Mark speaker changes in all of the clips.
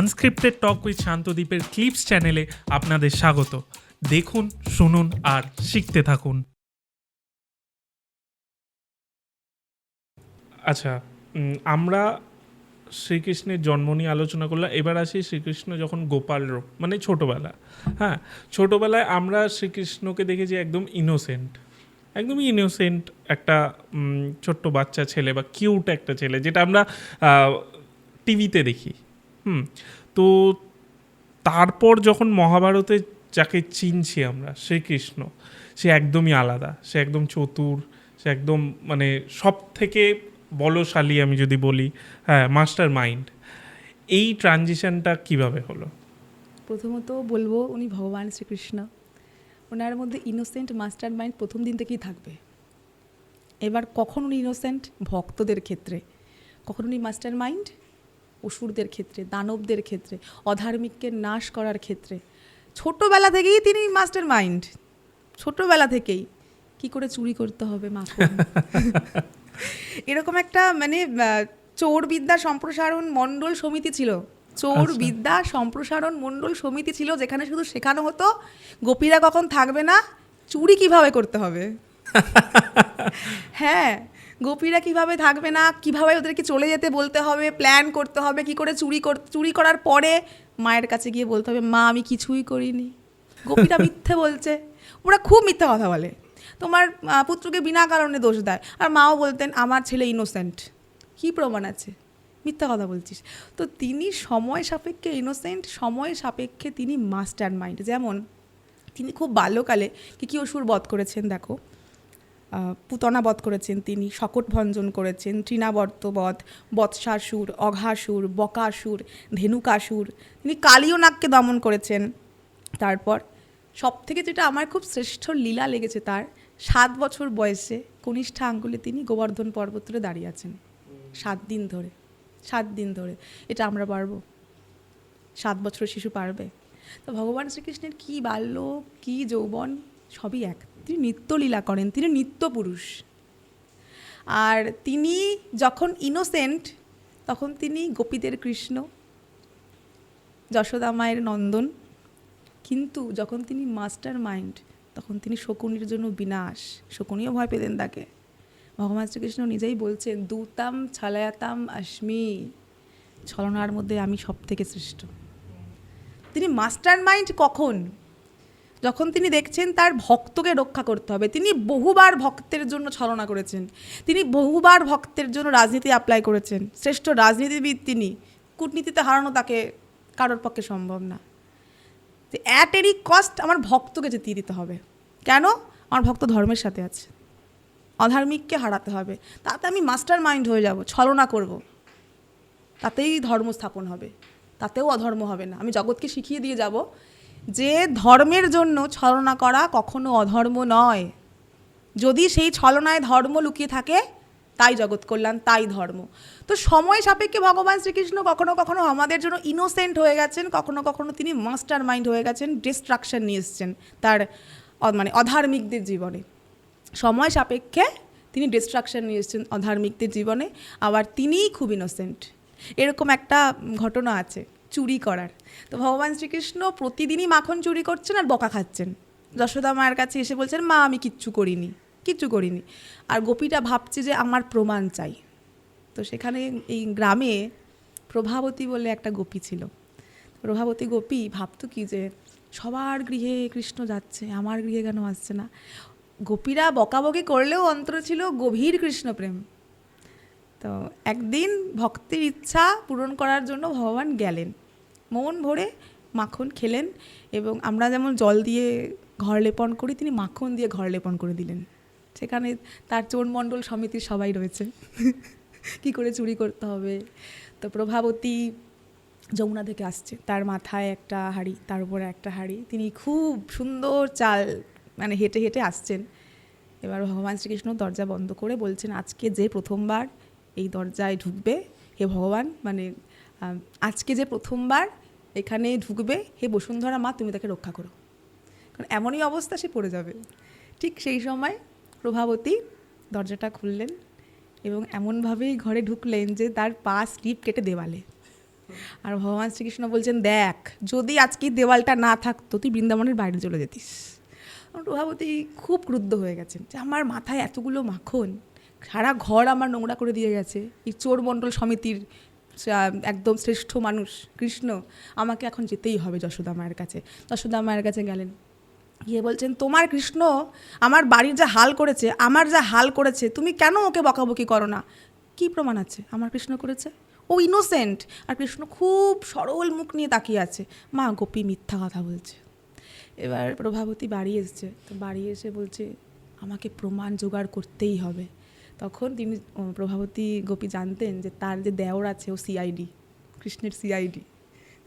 Speaker 1: Unscripted talk with শান্তদ্বীপের clips চ্যানেলে আপনাদের স্বাগত। দেখুন, শুনুন আর শিখতে থাকুন। আচ্ছা আমরা শ্রীকৃষ্ণের জন্ম নিয়ে আলোচনা করলাম। এবার আসি শ্রীকৃষ্ণ যখন গোপাল রূপ মানে ছোটবেলা। হ্যাঁ ছোটবেলায় আমরা শ্রীকৃষ্ণকে দেখেছি একদম ইনোসেন্ট একদমই ইনোসেন্ট একটা ছোট্ট বাচ্চা ছেলে বা কিউট একটা ছেলে, যেটা আমরা টিভিতে দেখি। হুম, তো তারপর যখন মহাভারতে যাকে চিনছি আমরা শ্রীকৃষ্ণ সে একদমই আলাদা, সে একদম চতুর, সে একদম মানে সব থেকে বলশালী আমি যদি বলি হ্যাঁ মাস্টার মাইন্ড, এই ট্রানজিশনটা কীভাবে হলো?
Speaker 2: প্রথমত বলব উনি ভগবান শ্রীকৃষ্ণ। ওনার মধ্যে ইনোসেন্ট মাস্টার মাইন্ড প্রথম দিন থেকেই থাকবে। এবার কখন উনি ইনোসেন্ট ভক্তদের ক্ষেত্রে। কখন উনি মাস্টার মাইন্ড অসুরদের ক্ষেত্রে দানবদের ক্ষেত্রে অধার্মিককে নাশ করার ক্ষেত্রে। ছোটোবেলা থেকেই তিনি মাস্টার মাইন্ড। ছোটোবেলা থেকেই। কি করে চুরি করতে হবে মা এরকম একটা মানে চোর বিদ্যা সম্প্রসারণ মণ্ডল সমিতি ছিল। চোর
Speaker 1: আচ্ছা।
Speaker 2: বিদ্যা সম্প্রসারণ মণ্ডল সমিতি ছিল যেখানে শুধু শেখানো হতো গোপীরা কখন থাকবে না চুরি কীভাবে করতে হবে? হ্যাঁ। গোপীরা কীভাবে থাকবে না? কীভাবে ওদেরকে চলে যেতে বলতে হবে? প্ল্যান করতে হবে? কি করে চুরি চুরি করার পরে মায়ের কাছে গিয়ে বলতে হবে, মা, আমি কিছুই করিনি। গোপীরা মিথ্যে বলছে। ওরা খুব মিথ্যা কথা বলে। তোমার পুত্রকে বিনা কারণে দোষ দেয়। আর মাও বলতেন, আমার ছেলে ইনোসেন্ট কী প্রমাণ আছে? মিথ্যা কথা বলছিস। তো তিনি সময় সাপেক্ষে ইনোসেন্ট সময় সাপেক্ষে তিনি মাস্টার মাইন্ড যেমন, তিনি খুব বাল্যকালে কী কী অসুর বধ করেছেন দেখো। আহ, পুতনা বধ করেছেন তিনি শকট ভঞ্জন করেছেন তৃণাবর্ত বধ বৎসাসুর অঘাসুর বকাসুর ধেনুকাসুর। তিনি কালীয় নাগকে দমন করেছেন। তারপর সব থেকে যেটা আমার খুব শ্রেষ্ঠ লীলা লেগেছে তার সাত বছর বয়সে কনিষ্ঠ আঙ্গুলে তিনি গোবর্ধন পর্বতরে দাঁড়িয়ে আছেন। সাত দিন ধরে সাত দিন ধরে। এটা আমরা পারব। সাত বছর শিশু পারবে। তো ভগবান শ্রীকৃষ্ণের কী বাল্য কী যৌবন সবই এক। তিনি নিত্যলীলা করেন, তিনি নিত্য পুরুষ আর তিনি যখন ইনোসেন্ট তখন তিনি গোপীদের কৃষ্ণ, যশোদা মায়ের নন্দন। কিন্তু যখন তিনি মাস্টার মাইন্ড তখন তিনি শকুনির জন্য বিনাশ। শকুনিও ভয় পেতেন তাকে। ভগবান শ্রীকৃষ্ণ নিজেই বলছেন, দূতাম ছলায়াতাম আশ্মি ছলনার মধ্যে আমি সব থেকে শ্রেষ্ঠ। তিনি মাস্টার মাইন্ড কখন? যখন তিনি দেখছেন তার ভক্তকে রক্ষা করতে হবে, তিনি বহুবার ভক্তের জন্য ছলনা করেছেন, তিনি বহুবার ভক্তের জন্য রাজনীতি অ্যাপ্লাই করেছেন, শ্রেষ্ঠ রাজনীতিবিদ তিনি, কূটনীতিতে হারানো তাকে কারোর পক্ষে সম্ভব না। যে অ্যাট এনি কস্ট আমার ভক্তকে জিতিয়ে দিতে হবে। কেন? আমার ভক্ত ধর্মের সাথে আছে। অধার্মিককে হারাতে হবে। তাতে আমি মাস্টার মাইন্ড হয়ে যাব, ছলনা করব। তাতেই ধর্ম স্থাপন হবে। তাতেও অধর্ম হবে না। আমি জগৎকে শিখিয়ে দিয়ে যাব যে ধর্মের জন্য ছলনা করা কখনো অধর্ম নয়। যদি সেই ছলনায় ধর্ম লুকিয়ে থাকে, তাই জগৎ কল্যাণ, তাই ধর্ম। তো সময় সাপেক্ষে ভগবান শ্রীকৃষ্ণ কখনো কখনো আমাদের জন্য ইনোসেন্ট হয়ে গেছেন, কখনো কখনো তিনি মাস্টার মাইন্ড হয়ে গেছেন ডিস্ট্রাকশন নিয়ে এসছেন তার মানে অধার্মিকদের জীবনে। সময় সাপেক্ষে তিনি ডিস্ট্রাকশন নিয়ে এসেছেন অধার্মিকদের জীবনে, আবার তিনিই খুব ইনোসেন্ট এরকম একটা ঘটনা আছে। চুরি করার। তো ভগবান শ্রীকৃষ্ণ প্রতিদিনই মাখন চুরি করছেন আর বকা খাচ্ছেন। যশোদা মায়ের কাছে এসে বলছেন, মা, আমি কিচ্ছু করিনি কিচ্ছু করিনি। আর গোপীটা ভাবছে যে আমার প্রমাণ চাই। তো সেখানে এই গ্রামে প্রভাবতী বলে একটা গোপী ছিল। প্রভাবতী গোপী ভাবতো কি যে, সবার গৃহে কৃষ্ণ যাচ্ছে, আমার গৃহে কেন আসছে না? গোপীরা বকাবকি করলেও অন্তর ছিল গভীর কৃষ্ণপ্রেম তো একদিন ভক্তের ইচ্ছা পূরণ করার জন্য ভগবান গেলেন। মন ভরে মাখন খেলেন এবং আমরা যেমন জল দিয়ে ঘর লেপন করি, তিনি মাখন দিয়ে ঘর লেপন করে দিলেন। সেখানে তার চোরমণ্ডল সমিতির সবাই রয়েছে। কি করে চুরি করতে হবে? তো প্রভাবতী যমুনা থেকে আসছে। তার মাথায় একটা হাড়ি, তার উপরে একটা হাড়ি। তিনি খুব সুন্দর চাল মানে হেঁটে হেঁটে আসছেন। এবার ভগবান শ্রীকৃষ্ণ দরজা বন্ধ করে বলছেন, আজকে যে প্রথমবার এই দরজায় ঢুকবে, হে ভগবান মানে আজকে যে প্রথমবার এখানে ঢুকবে, হে বসুন্ধরা মা, তুমি তাকে রক্ষা করো। কারণ এমনই অবস্থা সে পড়ে যাবে। ঠিক সেই সময় প্রভাবতী দরজাটা খুললেন এবং এমনভাবেই ঘরে ঢুকলেন যে তার পা স্লিপ কেটে দেওয়ালে। আর ভগবান শ্রীকৃষ্ণ বলছেন, দেখ, যদি আজকে দেওয়ালটা না থাকতো, তুই বৃন্দাবনের বাইরে চলে যেতিস। প্রভাবতী খুব ক্রুদ্ধ হয়ে গেছেন যে, আমার মাথায় এতগুলো মাখন, সারা ঘর আমার নোংরা করে দিয়ে গেছে। এই চোর মণ্ডল সমিতির একদম শ্রেষ্ঠ মানুষ, কৃষ্ণ, আমাকে এখন যেতেই হবে যশোদা মায়ের কাছে। যশোদা মায়ের কাছে গেলেন। গিয়ে বলছেন, তোমার কৃষ্ণ আমার বাড়ির যা হাল করেছে, আমার যা হাল করেছে, তুমি কেন ওকে বকাবকি করো না? কী প্রমাণ আছে? আমার কৃষ্ণ করেছে? ও ইনোসেন্ট আর কৃষ্ণ খুব সরল মুখ নিয়ে তাকিয়ে আছে। মা, গোপী মিথ্যা কথা বলছে। এবার প্রভাবতী বাড়ি এসছে। তো বাড়ি এসে বলছে, আমাকে প্রমাণ জোগাড় করতেই হবে। তখন তিনি প্রভাবতী গোপী জানতেন যে তার যে দেওর আছে ও সিআইডি কৃষ্ণের সিআইডি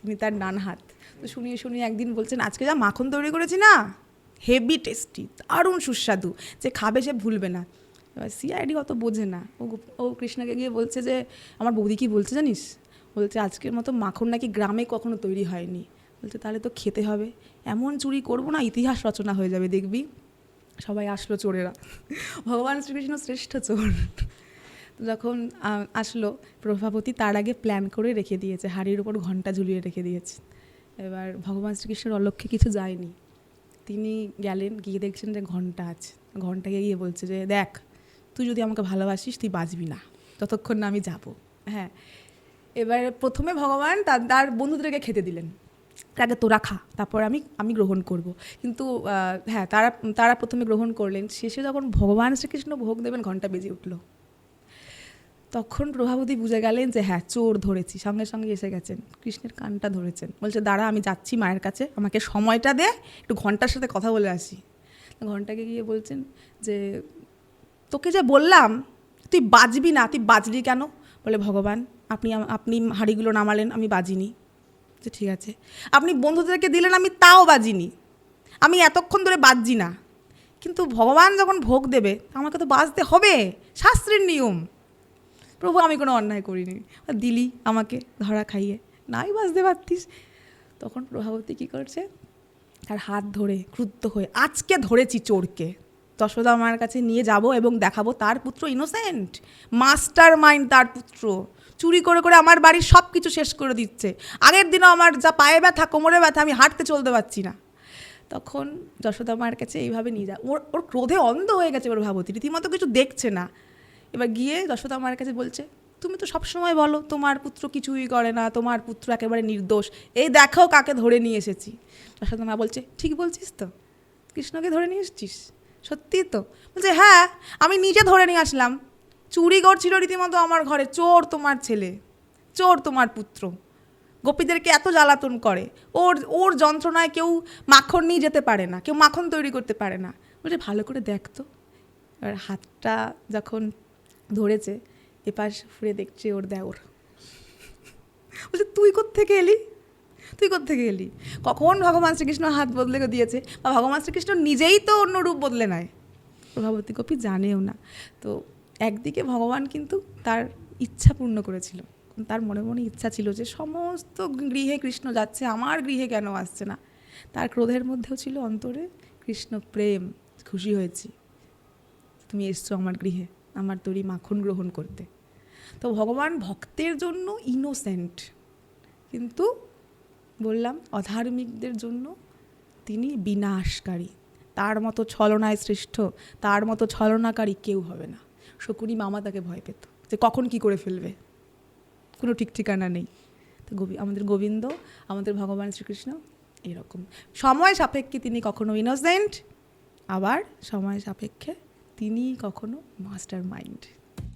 Speaker 2: তিনি তার নান হাত। তো শুনিয়ে শুনিয়ে একদিন বলছেন, আজকে যা মাখন তৈরি করেছি না? হেভি টেস্টি, দারুণ সুস্বাদু, যে খাবে সে ভুলবে না। এবার সিআইডি অত বোঝে না। ও ও কৃষ্ণাকে গিয়ে বলছে যে, আমার বৌদি কি বলছে জানিস? বলছে, আজকের মতো মাখন নাকি গ্রামে কখনো তৈরি হয়নি। বলছে, তাহলে তো খেতে হবে। এমন চুরি করব না, ইতিহাস রচনা হয়ে যাবে, দেখবি? সবাই আসলো চোরেরা। ভগবান শ্রীকৃষ্ণ শ্রেষ্ঠ চোর। যখন আসলো প্রভাবতী তার আগে প্ল্যান করে রেখে দিয়েছে, হাড়ির উপর ঘণ্টা ঝুলিয়ে রেখে দিয়েছে। এবার ভগবান শ্রীকৃষ্ণের অলক্ষ্যে কিছু যায়নি। তিনি গেলেন, গিয়ে দেখছেন যে ঘণ্টা আছে। ঘন্টাকে গিয়ে বলছে যে, দেখ, তুই যদি আমাকে ভালোবাসিস, তুই বাঁচবি না। ততক্ষণ না আমি যাব। হ্যাঁ। এবার প্রথমে ভগবান তার তার বন্ধুদেরকে খেতে দিলেন। আগে তোরা খা, তারপর আমি আমি গ্রহণ করব। কিন্তু হ্যাঁ তারা তারা প্রথমে গ্রহণ করলেন, শেষে যখন ভগবান শ্রীকৃষ্ণ ভোগ দেবেন, ঘণ্টা বেজে উঠল। তখন প্রভাবতী বুঝে গেলেন যে হ্যাঁ চোর ধরেছি, সঙ্গে সঙ্গে এসে গেছেন, কৃষ্ণের কানটা ধরেছেন। বলছে, দাঁড়া, আমি যাচ্ছি মায়ের কাছে, আমাকে সময়টা দে, একটু ঘণ্টার সাথে কথা বলে আসি। ঘন্টাকে গিয়ে বলছেন যে, তোকে যে বললাম, তুই বাজবি না, তুই বাজলি কেন? বলে, ভগবান, আপনি আপনি হাঁড়িগুলো নামালেন, আমি বাজিনি। যে ঠিক আছে। আপনি বন্ধুদেরকে দিলেন, আমি তাও বাজিনি। আমি এতক্ষণ ধরে বাজছি না। কিন্তু ভগবান যখন ভোগ দেবে, আমাকে তো বাজতে হবে। শাস্ত্রের নিয়ম। প্রভু, আমি কোনো অন্যায় করিনি। আর দিলি আমাকে ধরা খাইয়ে। নাই বাজতে পারতিস। তখন প্রভাবতী কী করছে? তার হাত ধরে ক্রুদ্ধ হয়ে, আজকে ধরেছি চোরকে। যশোদা মায়ের কাছে নিয়ে যাব এবং দেখাবো তার পুত্র ইনোসেন্ট মাস্টার মাইন্ড তার পুত্র। চুরি করে করে আমার বাড়ির সব কিছু শেষ করে দিচ্ছে। আগের দিনও আমার যা পায়ে ব্যথা, কোমরে ব্যথা, আমি হাঁটতে চলতে পারছি না। তখন যশোদা মায়ের কাছে এইভাবে নিয়ে যা ওর ওর ক্রোধে অন্ধ হয়ে গেছে এবার ভাবতী রীতিমতো কিছু দেখছে না। এবার গিয়ে যশোদা মায়ের কাছে বলছে, তুমি তো সবসময় বলো, তোমার পুত্র কিছুই করে না, তোমার পুত্র একেবারে নির্দোষ। এই দেখো কাকে ধরে নিয়ে এসেছি? যশোদা মা বলছে, ঠিক বলছিস তো। কৃষ্ণকে ধরে নিয়ে এসেছিস? সত্যি তো? বলছে হ্যাঁ আমি নিজে ধরে নিয়ে আসলাম। চুরি করছিল রীতিমতো আমার ঘরে। চোর তোমার ছেলে। চোর তোমার পুত্র। গোপীদেরকে এত জ্বালাতন করে। ওর ওর যন্ত্রণায় কেউ মাখন নিয়ে যেতে পারে না। কেউ মাখন তৈরি করতে পারে না। বলছে, ভালো করে দেখতো আর হাতটা যখন ধরেছে, এপাশ ফুরে দেখছে ওর দেওর। বলছে, তুই থেকে এলি? তুই থেকে এলি? কখন ভগবান শ্রীকৃষ্ণ হাত বদলে দিয়েছে? বা ভগবান শ্রীকৃষ্ণ নিজেই তো অন্য রূপ বদলে নেয়? প্রভাবতী কপি জানেও না। তো একদিকে ভগবান কিন্তু তার ইচ্ছা পূর্ণ করেছিল। তার মনে মনে ইচ্ছা ছিল যে সমস্ত গৃহে কৃষ্ণ যাচ্ছে, আমার গৃহে কেন আসছে না? তার ক্রোধের মধ্যেও ছিল অন্তরে কৃষ্ণ প্রেম। খুশি হয়েছি। তুমি এসছো আমার গৃহে, আমার তৈরি মাখন গ্রহণ করতে। তো ভগবান ভক্তের জন্য ইনোসেন্ট কিন্তু বললাম, অধার্মিকদের জন্য তিনি বিনাশকারী। তার মতো ছলনায় শ্রেষ্ঠ তার মতো ছলনাকারী কেউ হবে না। শকুনি মামা তাকে ভয় পেত যে কখন কি করে ফেলবে। কোনো ঠিক ঠিকানা নেই। তো গোবি, আমাদের গোবিন্দ, আমাদের ভগবান শ্রীকৃষ্ণ এরকম। সময় সাপেক্ষে তিনি কখনো ইনোসেন্ট আবার সময় সাপেক্ষে তিনি কখনো মাস্টার মাইন্ড